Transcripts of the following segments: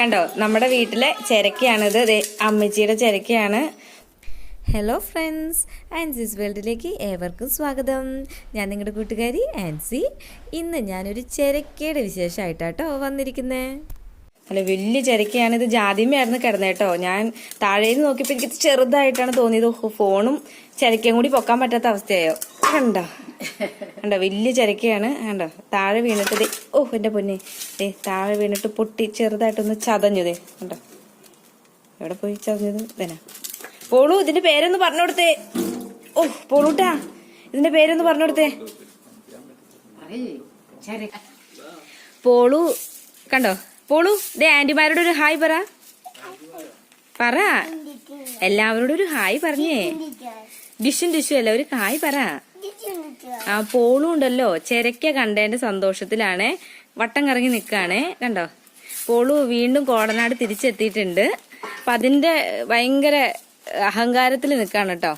കണ്ടോ നമ്മുടെ വീട്ടിലെ ചിരക്കയാണിത്. അമ്മച്ചിയുടെ ചിരക്കയാണ്. ഹലോ ഫ്രണ്ട്സ് ആൻസീസ് വേൾഡിലേക്ക് ഏവർക്കും സ്വാഗതം. ഞാൻ നിങ്ങളുടെ കൂട്ടുകാരി ആൻസി. ഇന്ന് ഞാനൊരു ചിരക്കയുടെ വിശേഷമായിട്ടാട്ടോ വന്നിരിക്കുന്നത് അല്ല വലിയ ചിരക്കയാണ്. ഇത് ജാതിമയായിരുന്നു കിടന്നത് കേട്ടോ. ഞാൻ താഴേന്ന് നോക്കിയപ്പോൾ എനിക്ക് ചെറുതായിട്ടാണ് തോന്നിയത്. ഫോണും ചിരക്കയും കൂടി പൊക്കാൻ പറ്റാത്ത അവസ്ഥയായോ? കണ്ടോ? കണ്ടോ? വലിയ ചിരക്കയാണ്. കണ്ടോ? താഴെ വീണിട്ട് ദേ ഓ എന്റെ പൊന്നെ. ദേ താഴെ വീണിട്ട് പൊട്ടി ചെറുതായിട്ടൊന്ന് ചതഞ്ഞതേ കണ്ടോ? എവിടെ പോയി ചതഞ്ഞത്? ഇതന്നെ. പോളു ഇതിന്റെ പേരൊന്ന് പറഞ്ഞു കൊടുത്തേ ഓ പോളൂട്ടാ ഇതിന്റെ പേരൊന്ന് പറഞ്ഞു കൊടുത്തേ പോളു കണ്ടോ? പോളു ദേ ആന്റിമാരോട് ഒരു ഹായ് പറ പറ എല്ലാവരോടും ഒരു ഹായ് പറഞ്ഞേ ഡിഷും ഡിഷും അല്ല ഒരു ഹായ് പറ ആ പോളും ഉണ്ടല്ലോ ചെരക്ക കണ്ടതിന്റെ സന്തോഷത്തിലാണ് വട്ടം കറങ്ങി നിൽക്കാണേ കണ്ടോ പോളു വീണ്ടും കോടനാട് തിരിച്ചെത്തിയിട്ടുണ്ട് അപ്പൊ അതിന്റെ ഭയങ്കര അഹങ്കാരത്തിൽ നിൽക്കാണ് കേട്ടോ.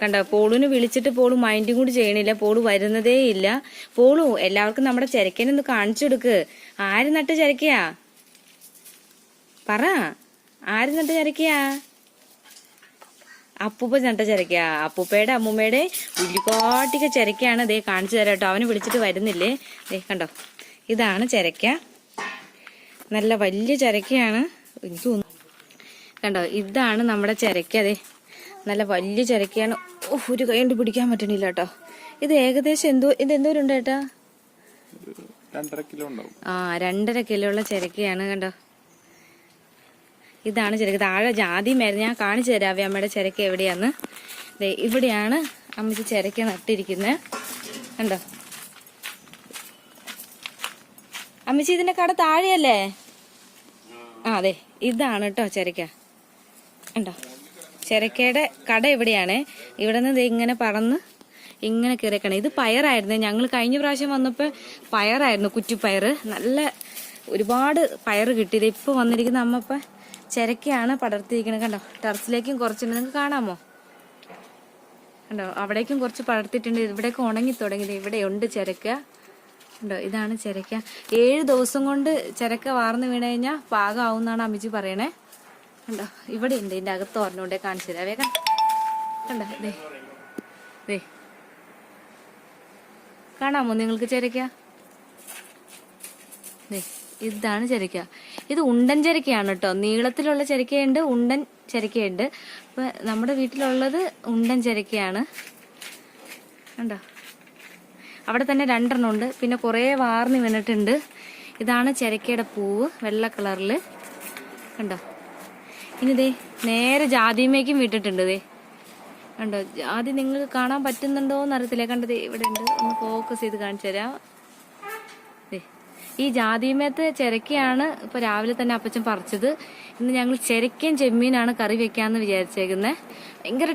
കണ്ടോ പോളുവിന് വിളിച്ചിട്ട് പോൾ മൈൻഡും കൂടി ചെയ്യണില്ല പോൾ വരുന്നതേ ഇല്ല. പോളു എല്ലാവർക്കും നമ്മുടെ ചെരക്കനൊന്ന് കാണിച്ചു കൊടുക്ക്. ആര് നട്ട് ചരക്കയാ? പറ ആര് നട്ട് ചരക്കയാ? അപ്പൂപ്പ നട്ട ചിരക്കയാ. അപ്പൂപ്പയുടെ അമ്മൂമ്മയുടെ ഉള്ളിക്കാട്ടിക ചിരക്കയാണ് ദേ കാണിച്ചു തരാം കേട്ടോ. അവന് വിളിച്ചിട്ട് വരുന്നില്ലേ? ദേ കണ്ടോ ഇതാണ് ചരക്ക. നല്ല വലിയ ചരക്കയാണ് എനിക്ക് കണ്ടോ ഇതാണ് നമ്മുടെ ചരക്ക. അതെ നല്ല വലിയ ചിരക്കയാണ് ഒരു കൈ കൊണ്ട് പിടിക്കാൻ പറ്റണില്ല കേട്ടോ. ഇത് ഏകദേശം എന്തോ ഇത് എന്തോരുണ്ട് ചേട്ടാ രണ്ടര കിലോ ഉണ്ടാവും. ആ രണ്ടര കിലോ ഉള്ള ചിരക്കയാണ് കണ്ടോ. ഇതാണ് ചിരക്ക. താഴെ ജാതി മരുന്ന് ഞാൻ കാണിച്ചു തരാവേ അമ്മയുടെ ചിരക്ക എവിടെയാന്ന്. ഇവിടെയാണ് അമ്മച്ചി ചിരക്ക നട്ടിരിക്കുന്നത് കണ്ടോ? അമ്മച്ചി ഇതിന്റെ കട താഴെയല്ലേ? ആ അതെ ഇതാണ് കേട്ടോ ചിരക്ക. കണ്ടോ? ചിരക്കയുടെ കട എവിടെയാണ് ഇവിടെ നിന്ന് ഇങ്ങനെ പറന്ന് ഇങ്ങനെ കയറിക്കണം ഇത് പയറായിരുന്നു. ഞങ്ങൾ കഴിഞ്ഞ പ്രാവശ്യം വന്നപ്പോൾ പയറായിരുന്നു കുറ്റിപ്പയർ നല്ല ഒരുപാട് പയർ കിട്ടിയത് ഇപ്പോൾ വന്നിരിക്കുന്ന അമ്മ ഇപ്പം ചിരക്കയാണ് പടർത്തിയിരിക്കുന്നത് കണ്ടോ? ടെറസിലേക്കും കുറച്ചുണ്ട്. നിങ്ങൾക്ക് കാണാമോ? കണ്ടോ? അവിടേക്കും കുറച്ച് പടർത്തിയിട്ടുണ്ട്. ഇവിടേക്ക് ഉണങ്ങി തുടങ്ങിയത് ഇവിടെയുണ്ട് ചിരക്ക. ഉണ്ടോ ഇതാണ് ചിരക്ക. ഏഴ് ദിവസം കൊണ്ട് ചിരക്ക വാർന്ന് വീണ് കഴിഞ്ഞാൽ പാകമാവും എന്നാണ് അമ്മിജി പറയണേ. കണ്ടോ? ഇവിടെ ഉണ്ട് ഇതിന്റെ അകത്ത് ഓർമ്മണ്ടേ കാണിച്ചു തരാം. വേഗം കണ്ടോ? ദേ. ദേ. കാണാമോ നിങ്ങൾക്ക് ചെരക്ക ദേ ഇതാണ് ചെരക്ക ഇത് ഉണ്ടൻ ചെരക്കയാണ് കേട്ടോ. നീളത്തിലുള്ള ചെരക്കയുണ്ട് ഉണ്ടൻ ചെരക്കയുണ്ട് അപ്പൊ നമ്മുടെ വീട്ടിലുള്ളത് ഉണ്ടൻ ചെരക്കയാണ് കണ്ടോ? അവിടെ തന്നെ രണ്ടെണ്ണം ഉണ്ട്. പിന്നെ കുറേ വാർന്ന് വീണിട്ടുണ്ട് ഇതാണ് ചെരക്കയുടെ പൂവ് വെള്ള കളറിൽ കണ്ടോ? ഇനി ദേ നേരെ ജാതിമേക്കും വിട്ടിട്ടുണ്ട് ദേ. കണ്ടോ? ജാതി നിങ്ങൾക്ക് കാണാൻ പറ്റുന്നുണ്ടോ എന്ന് അറിയത്തില്ല കണ്ടത് ഇവിടെ ഉണ്ട്. ഒന്ന് ഫോക്കസ് ചെയ്ത് കാണിച്ചു തരാം. ഈ ജാതിമേത്ത് ചിരക്കയാണ് ഇപ്പൊ രാവിലെ തന്നെ അപ്പച്ചൻ പറിച്ചത്. ഇന്ന് ഞങ്ങൾ ചിരക്കയും ചെമ്മീനാണ് കറി വെക്കാന്ന് വിചാരിച്ചേക്കുന്നത് ഭയങ്കര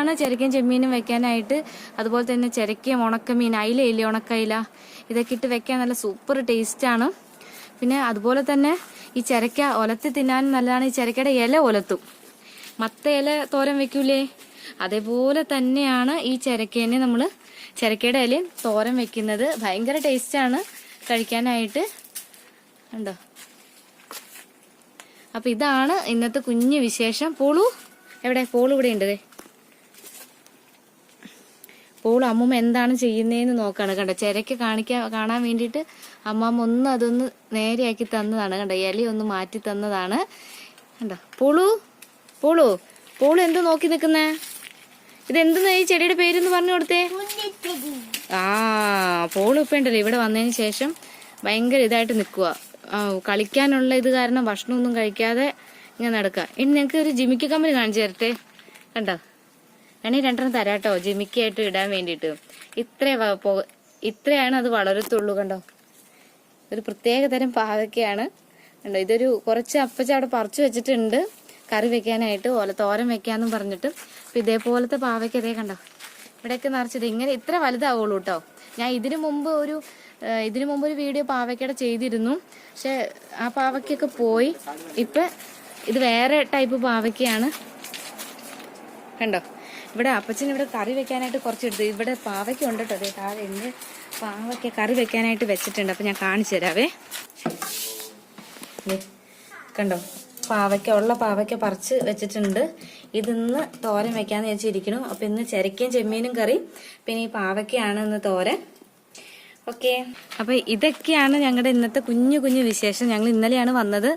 ആണ് ചിരക്കയും ചെമ്മീനും വെക്കാനായിട്ട്. അതുപോലെ തന്നെ ചിരക്കയും ഉണക്കമീൻ അയില ഇല്ല ഉണക്കയില? ഇതൊക്കെ ഇട്ട് വെക്കാൻ നല്ല സൂപ്പർ ടേസ്റ്റാണ് പിന്നെ അതുപോലെ തന്നെ ഈ ചിരക്ക ഒലത്തി തിന്നാൻ നല്ലതാണ്. ഈ ചിരക്കയുടെ ഇല ഒലത്തും. മത്ത ഇല തോരൻ വെക്കൂലേ? അതേപോലെ തന്നെയാണ് ഈ ചിരക്കേനെ നമ്മൾ ചിരക്കയുടെ ഇലയും തോരൻ വെക്കുന്നത്. ഭയങ്കര ടേസ്റ്റാണ് കഴിക്കാനായിട്ട്. ഉണ്ടോ അപ്പൊ ഇതാണ് ഇന്നത്തെ കുഞ്ഞു വിശേഷം. പോളു എവിടെ? പോളു ഇവിടെ ഉണ്ട് ദേ അമ്മ അമ്മൂമ്മ എന്താണ് ചെയ്യുന്നതെന്ന് നോക്കാണ് കണ്ടോ. ചിരക്ക് കാണിക്കാൻ കാണാൻ വേണ്ടിയിട്ട് അമ്മാമ്മ ഒന്ന് അതൊന്ന് നേരെയാക്കി തന്നതാണ് കണ്ടോ. ഇല ഒന്ന് മാറ്റി തന്നതാണ് കണ്ടോ. പോളു പോളു പോളു എന്ത് നോക്കി നിൽക്കുന്നേ? ഇതെന്തെന്ന് ഈ ചെടിയുടെ പേരെന്ന് പറഞ്ഞു കൊടുത്തേ? ആ പോളു ഇപ്പം ഉണ്ടല്ലോ. ഇവിടെ വന്നതിന് ശേഷം ഭയങ്കര ഇതായിട്ട് നിൽക്കുക കളിക്കാനുള്ള ഇത് കാരണം ഭക്ഷണമൊന്നും കഴിക്കാതെ ഇങ്ങനെ നടക്കുക. ഇനി നിങ്ങൾക്ക് ഒരു ജിമിക്ക് കമ്പനി കാണിച്ചു തരട്ടെ? കണ്ടോ? വേണേ രണ്ടെണ്ണം തരാം കേട്ടോ ജിമിക്കായിട്ട് ഇടാൻ വേണ്ടിയിട്ട്. ഇത്ര ഇത്രയാണ് അത് വളരത്തുള്ളൂ കണ്ടോ? ഒരു പ്രത്യേക തരം പാവയ്ക്കാണ് കണ്ടോ ഇതൊരു കുറച്ച് അപ്പച്ച അവിടെ പറിച്ചു വെച്ചിട്ടുണ്ട്. കറി വെക്കാനായിട്ട് ഓല തോരൻ വെക്കാന്നും പറഞ്ഞിട്ട്. അപ്പൊ ഇതേപോലത്തെ പാവയ്ക്ക് അതേ കണ്ടോ? ഇവിടെയൊക്കെ നിറച്ചത്. ഇങ്ങനെ ഇത്ര വലുതാവുള്ളൂ കേട്ടോ ഞാൻ ഇതിനു മുമ്പ് ഒരു ഇതിനു മുമ്പ് ഒരു വീഡിയോ പാവയ്ക്കയുടെ ചെയ്തിരുന്നു. പക്ഷെ ആ പാവയ്ക്കൊക്കെ പോയി. ഇപ്പൊ ഇത് വേറെ ടൈപ്പ് പാവയ്ക്കയാണ്. കണ്ടോ? ഇവിടെ അപ്പച്ചൻ ഇവിടെ കറി വെക്കാനായിട്ട് കുറച്ച് എടുത്തു ഇവിടെ പാവയ്ക്ക ഉണ്ട് കേട്ടോ. ദേ താഴെ ഉണ്ട് പാവയ്ക്ക കറി വെക്കാനായിട്ട് വെച്ചിട്ടുണ്ട്. അപ്പം ഞാൻ കാണിച്ചു തരാവേ. കണ്ടോ? പാവയ്ക്ക ഉള്ള പാവയ്ക്ക പറിച്ച് വെച്ചിട്ടുണ്ട്. ഇതിന്ന് തോരൻ വെക്കാന്ന് വെച്ചിരിക്കണു അപ്പം ഇന്ന് ചിരക്കയും ചെമ്മീനും കറി. പിന്നെ ഈ പാവയ്ക്കയാണ് ഇന്ന് തോരൻ. ഓക്കെ. അപ്പം ഇതൊക്കെയാണ് ഞങ്ങളുടെ ഇന്നത്തെ കുഞ്ഞു കുഞ്ഞു വിശേഷം. ഞങ്ങൾ ഇന്നലെയാണ് വന്നത്.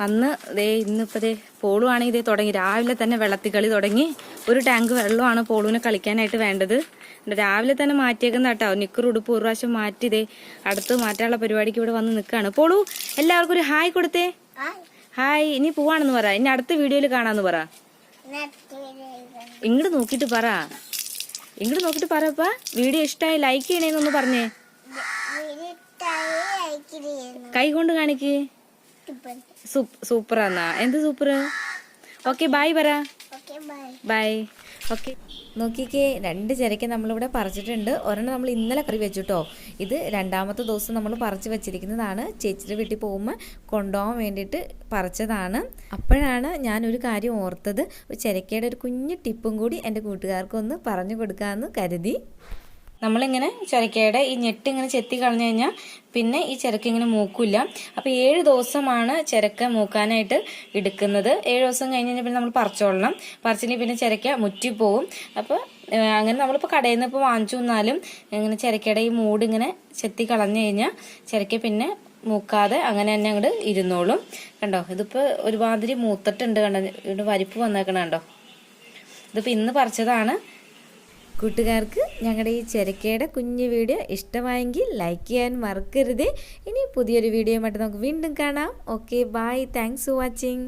വന്ന് ദേ ഇന്നിപ്പോ ദേ പോളുവാണെങ്കിൽ ഇതേ തുടങ്ങി. രാവിലെ തന്നെ വെള്ളത്തിൽ കളി തുടങ്ങി. ഒരു ടാങ്ക് വെള്ളമാണ് പോളുവിനെ കളിക്കാനായിട്ട് വേണ്ടത്. രാവിലെ തന്നെ മാറ്റിയേക്കുന്ന കേട്ടോ. നിക്കർ ഉടുപ്പ് ഒരു പ്രാവശ്യം മാറ്റി ഇതേ അടുത്ത് മാറ്റാനുള്ള പരിപാടിക്ക് ഇവിടെ വന്ന് നിൽക്കുകയാണ്. പോളു എല്ലാവർക്കും ഒരു ഹായ് കൊടുത്തേ. ഹായ് ഇനി പോവാണെന്ന് പറ. ഇനി അടുത്ത വീഡിയോയിൽ കാണാന്ന് പറ. ഇങ്ങോട്ട് നോക്കിട്ട് പറ. ഇങ്ങോട്ട് നോക്കിട്ട് പറയപ്പ വീഡിയോ ഇഷ്ടമായി ലൈക്ക് ചെയ്യണേന്നൊന്ന് പറഞ്ഞേ. കൈ കൊണ്ട് കാണിക്ക്. സൂപ്പറാന്നാ എന്ത് സൂപ്പർ ഓക്കെ ബായ് പറ ബൈ ഓക്കെ നോക്കിക്കേ രണ്ട് ചിരക്ക നമ്മളിവിടെ പറിച്ചിട്ടുണ്ട്. ഒരെണ്ണം നമ്മൾ ഇന്നലെ കറി വെച്ചിട്ടോ ഇത് രണ്ടാമത്തെ ദിവസം നമ്മൾ പറിച്ച് വെച്ചിരിക്കുന്നതാണ്. ചേച്ചിയുടെ വീട്ടിൽ പോകുമ്പോൾ കൊണ്ടുപോകാൻ വേണ്ടിയിട്ട് പറിച്ചതാണ്. അപ്പോഴാണ് ഞാനൊരു കാര്യം ഓർത്തത്. ഒരു ചിരക്കയുടെ ഒരു കുഞ്ഞു ടിപ്പും കൂടി എന്റെ കൂട്ടുകാർക്കൊന്ന് പറഞ്ഞു കൊടുക്കാമെന്ന് കരുതി. നമ്മളിങ്ങനെ ചിരക്കയുടെ ഈ ഞെട്ട് ഇങ്ങനെ ചെത്തി കളഞ്ഞു കഴിഞ്ഞാൽ പിന്നെ ഈ ചിരക്ക ഇങ്ങനെ മൂക്കില്ല. അപ്പോൾ ഏഴ് ദിവസമാണ് ചിരക്ക മൂക്കാനായിട്ട് എടുക്കുന്നത്. ഏഴ് ദിവസം കഴിഞ്ഞ് കഴിഞ്ഞാൽ പിന്നെ നമ്മൾ പറിച്ചോളണം. പറിച്ചില്ലെങ്കിൽ പിന്നെ ചിരക്ക മുറ്റിപ്പോവും അപ്പോൾ അങ്ങനെ നമ്മളിപ്പോൾ കടയിൽ നിന്ന് ഇപ്പോൾ വാങ്ങിച്ചു വന്നാലും ഇങ്ങനെ ചിരക്കയുടെ ഈ മൂട് ഇങ്ങനെ ചെത്തി കളഞ്ഞു കഴിഞ്ഞാൽ ചിരക്ക പിന്നെ മൂക്കാതെ അങ്ങനെ തന്നെ അങ്ങോട്ട് ഇരുന്നോളും. കണ്ടോ? ഇതിപ്പോൾ ഒരുമാതിരി മൂത്തിട്ടുണ്ട് കണ്ടോ? ഇവിടെ വരിപ്പ് വന്നേക്കണ കണ്ടോ? ഇതിപ്പോൾ ഇന്ന് പറിച്ചതാണ് കൂട്ടുകാർക്ക് ഞങ്ങളുടെ ഈ ചെരക്കയുടെ കുഞ്ഞു വീഡിയോ ഇഷ്ടമായെങ്കിൽ ലൈക്ക് ചെയ്യാൻ മറക്കരുത്. ഇനി പുതിയൊരു വീഡിയോ മറ്റും നമുക്ക് വീണ്ടും കാണാം. Okay bye thanks for watching